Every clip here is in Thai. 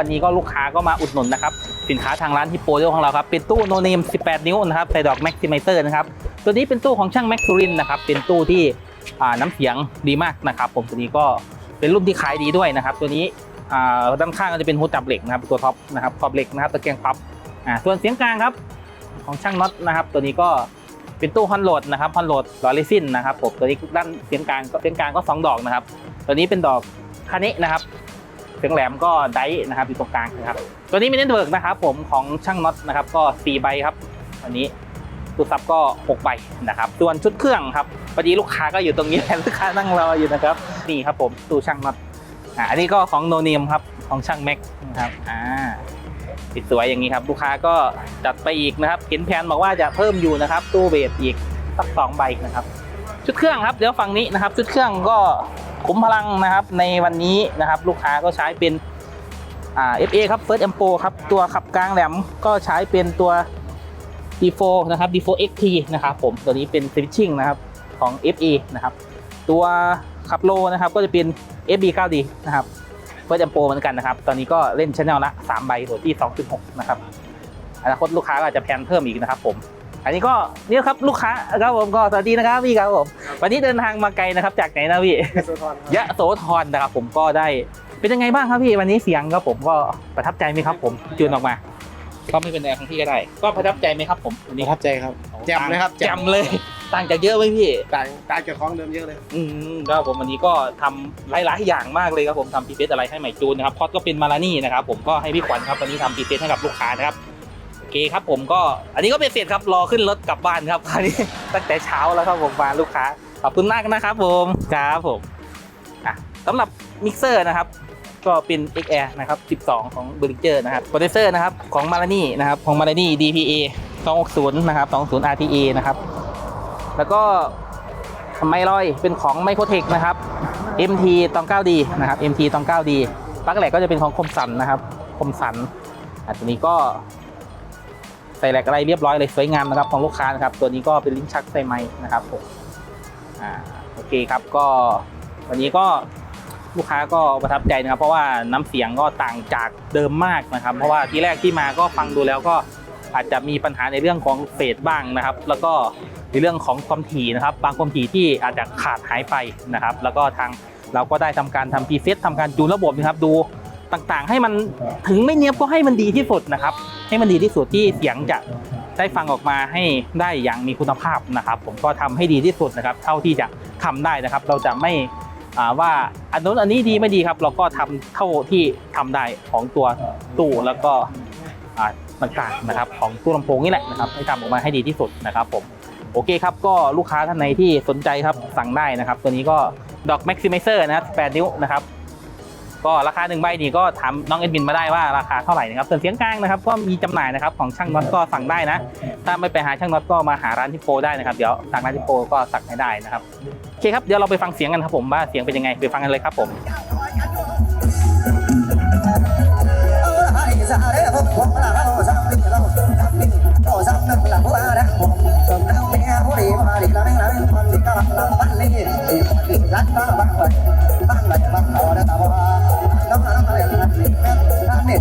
วันนี้ก็ลูกค้าก็มาอุดหนุนนะครับ สินค้าทางร้านฮิปโปโของเราครับ เป็นตู้โนเนม 18 นิ้วนะครับใส่ดอกแม็กซิมิเตอร์นะครับ ตัวนี้เป็นตู้ของช่างแม็กซูรินนะครับ เป็นตู้ที่น้ำเสียงดีมากนะครับ ผมตัวนี้ก็เป็นรุ่นที่ขายดีด้วยนะครับ ตัวนี้ด้านข้างก็จะเป็นหูจับเหล็กนะครับ ตัวท็อปนะครับขอบเหล็กนะครับตะเกียงพับอ่าส่วนเสียงกลางครับของช่างน็อตนะครับ ตัวนี้ก็เป็นตู้ฮอนโหลดนะครับฮอนโหลดลอริซินนะครับผมตัวนี้ด้านเสียงกลางเสียงกลางก็สองดอกนะครับ ตัวนี้เป็นดอกคาเนะนะครับ สียงแหลมก็ไดฟ์นะครับอยู่ตรงกลางนะครับ ตัวนี้มีเน็ตเวิร์กนะครับผมของช่างน็อตนะครับก็4ใบครับอันนี้ตู้ซับก็6ใบนะครับส่วนชุดเครื่องครับพอดีลูกค้าก็อยู่ตรงนี้แหละลูกค้านั่งรออยู่นะครับนี่ครับผมตู้ช่างน็อตอ่าอันนี้ก็ของโนเนมครับของช่างแม็กนะครับอ่าติดสวยอย่างนี้ครับลูกค้าก็จัดไปอีกนะครับเห็นแผนบอกว่าจะเพิ่มอยู่นะครับตู้เบสอีกสักสองใบนะครับ ชุดเครื่องครับเดี๋ยวฝั่งนี้นะครับ ชุดเครื่องก็ ขุมพลังนะครับในวันนี้นะครับลูกค้าก็ใช้เป็นอ่า FA ครับ First Ampo ครับตัวขับกลางแหลมก็ใช้เป็นตัว D4 นะครับ D4 XT นะครับผมตัวนี้เป็น Switching นะครับของ FA นะครับตัวขับโลนะครับก็จะเป็น FB 9D นะครับ First Ampo เหมือนกันนะครับ ตอนนี้ก็เล่นชแนลละ3ใบตัวที่ 2.6 นะครับ อนาคตลูกค้าก็อาจจะแพนเพิ่มอีกนะครับผม อันนี้ก็นี่ครับลูกค้าครับผมก็สวัสดีนะครับพี่ครับผมวันนี้เดินทางมาไกลนะครับ จากไหนนะพี่โซทอนยะโสธรนะครับผมก็ได้เป็นยังไงบ้างครับพี่วันนี้เสียงครับผมก็ประทับใจไหมครับ ผมจูนออกมา ก็ไม่เป็นไรของพี่ก็ได้ ก็ประทับใจไหมครับ ผมวันปนี้ระทับใจครับแจ่มเลยครับแจ่มเลย ต่างจากเยอะไหมพี่ ต่างต่างจากของเดิมเยอะเลย อืมก็ผมวันนี้ก็ทำหลายๆอย่างมากเลยครับผมทำพีเซอะไรให้ใหม่จูนนะครับพอดก็เป็นมาลานี่นะครับผมก็ให้พี่ขวัญครับวันนี้ทำพีเซให้กับลูกค้านะครับ โอเคครับผมก็อันนี้ก็เป็นเสร็จครับรอขึ้นรถกลับบ้านครับคราวนี้ตั้งแต่เช้าแล้วครับผมมาลูกค้าขอบคุณมากนะครับผมครับผมอะสำหรับมิกเซอร์นะครับก็เป็น XR นะครับ 12 ของ b r i n g e r นะครับโปรดิวเซอร์นะครับของมา l านี่นะครับของมา l านี่ DPA 260 นะครับ 20 RTA นะครับ แล้วก็ไมลอยเป็นของไมโครเทคนะครับ MT ตอง 9D นะครับ MT ตอง 9D ปลั๊กแหลกก็จะเป็นของคมสันนะครับ คมสันอะตัวนี้ก็ ส่แหลกอะไรเรียบร้อยเลยสวยงามนะครับของลูกค้านะครับ ตัวนี้ก็เป็นลิ้นชักใส่ไม้นะครับผมอ่าโอเคครับก็วันนี้ก็ลูกค้าก็ประทับใจนะครับ เพราะว่าน้ำเสียงก็ต่างจากเดิมมากนะครับ เพราะว่าที่แรกที่มาก็ฟังดูแล้วก็อาจจะมีปัญหาในเรื่องของเฟสบ้างนะครับ แล้วก็ในเรื่องของความถี่นะครับ บางความถี่ที่อาจจะขาดหายไปนะครับ แล้วก็ทางเราก็ได้ทำการทำพรีเซตทำการจูนระบบนะครับดู ต่างๆ ให้มันถึงไม่เนียบก็ให้มันดีที่สุดนะครับ ให้มันดีที่สุดที่เสียงจะได้ฟังออกมาให้ได้อย่างมีคุณภาพนะครับ ผมก็ทำให้ดีที่สุดนะครับ เท่าที่จะทำได้นะครับ เราจะไม่ว่าอันนู้นอันนี้ดีไม่ดีครับ เราก็ทำเท่าที่ทำได้ของตัวตู้แล้วก็อาต่างๆนะครับ ของตู้ลำโพงนี่แหละนะครับให้ทำออกมาให้ดีที่สุดนะครับ ผมโอเคครับก็ลูกค้าท่านไหนที่สนใจครับสั่งได้นะครับ ตัวนี้ก็ดอก Maximizer นะครับ8นิ้วนะครับ ก็ราคาหนึ่งใบนี่ก็ถามน้องเอ็ดมินมาได้ว่าราคาเท่าไหร่นะครับส่วนเสียงกลางนะครับก็มีจำหน่ายนะครับของช่างน็อตก็สั่งได้นะ ถ้าไม่ไปหาช่างน็อตก็มาหาร้านที่โปได้นะครับเดี๋ยวสั่งร้านที่โปก็สั่งให้ได้นะครับโอเคครับเดี๋ยวเราไปฟังเสียงกันครับผมว่าเสียงเป็นยังไงไปฟังกันเลยครับผม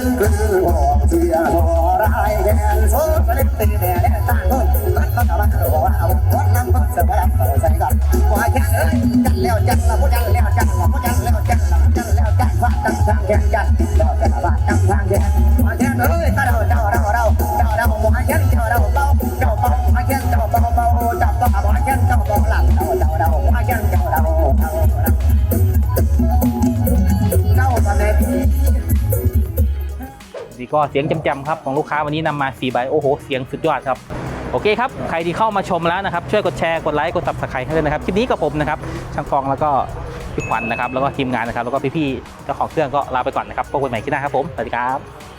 ลูกดีเดี๋ยวมาเป็นนี่ก็เสีย ก็เสียงจำๆครับของลูกค้าวันนี้นำมา4ใบโอ้โหเสียงสุดยอดครับโอเคครับ ใครที่เข้ามาชมแล้วนะครับ ช่วยกดแชร์กดไลค์กดตับสไครต์ให้ด้วยนะครับคลิปนี้กับผมนะครับช่างฟองแล้วก็พี่ขวัญนะครับแล้วก็ทีมงานนะครับแล้วก็พี่ๆเจ้าของเครื่องก็ลาไปก่อนนะครับพบกันใหม่คลิปหน้าครับผมสวัสดีครับ